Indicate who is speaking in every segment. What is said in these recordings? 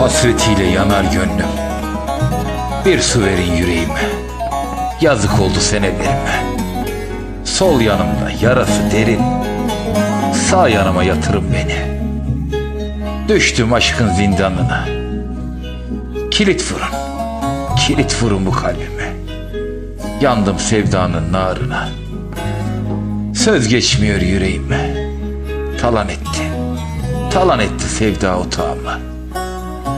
Speaker 1: Hasretiyle yanar gönlüm Bir su verin yüreğime. Yazık oldu senelerime. Sol yanımda yarası derin. Sağ yanıma yatırın beni. Düştüm aşkın zindanına. Kilit vurun. Kilit vurun bu kalbime. Yandım sevdanın narına. Söz geçmiyor yüreğime. Talan etti. Talan etti sevda otağımı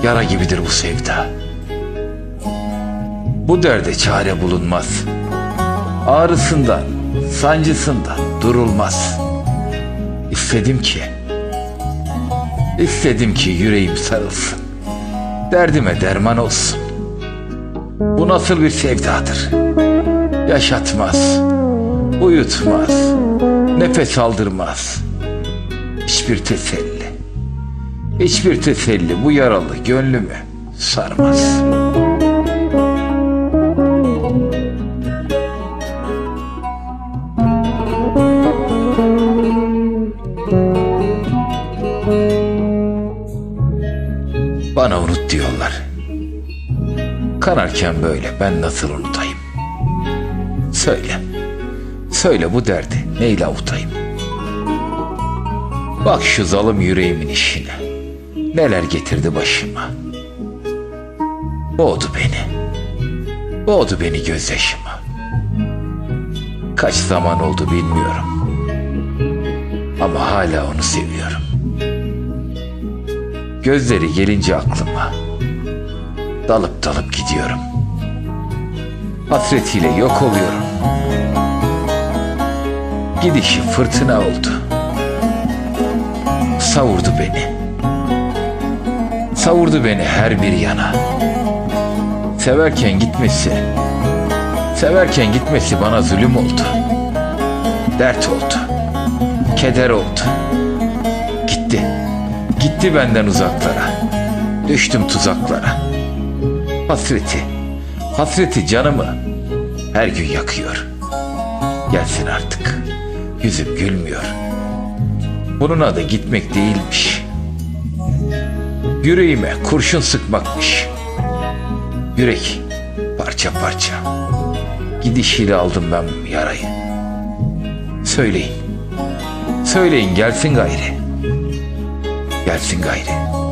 Speaker 1: Yara gibidir bu sevda. Bu derde çare bulunmaz. Ağrısından, sancısından durulmaz. İstedim ki, istedim ki yüreğim sarılsın. Derdime derman olsun. Bu nasıl bir sevdadır? Yaşatmaz, uyutmaz, nefes aldırmaz. Hiçbir teselli. Hiçbir teselli bu yaralı gönlümü sarmaz. Bana unut diyorlar. Kanarken böyle ben nasıl unutayım? Söyle. Söyle bu derdi neyle avutayım? Bak şu zalim yüreğimin işine. Neler getirdi başıma. Boğdu beni. Boğdu beni gözyaşıma. Kaç zaman oldu bilmiyorum. Ama hala onu seviyorum. Gözleri gelince aklıma. Dalıp dalıp gidiyorum. Hasretiyle yok oluyorum. Gidişi fırtına oldu. Savurdu beni. Savurdu beni her bir yana. Severken gitmesi, severken gitmesi bana zulüm oldu. Dert oldu. Keder oldu. Gitti. Benden uzaklara. Düştüm tuzaklara. Hasreti, hasreti canımı her gün yakıyor. Gelsin artık. Yüzüm gülmüyor. Bunun adı gitmek değilmiş. Yüreğime kurşun sıkmakmış. Yürek parça parça. Gidişiyle aldım ben yarayı. Söyleyin. Söyleyin gelsin gayri. Gelsin gayri.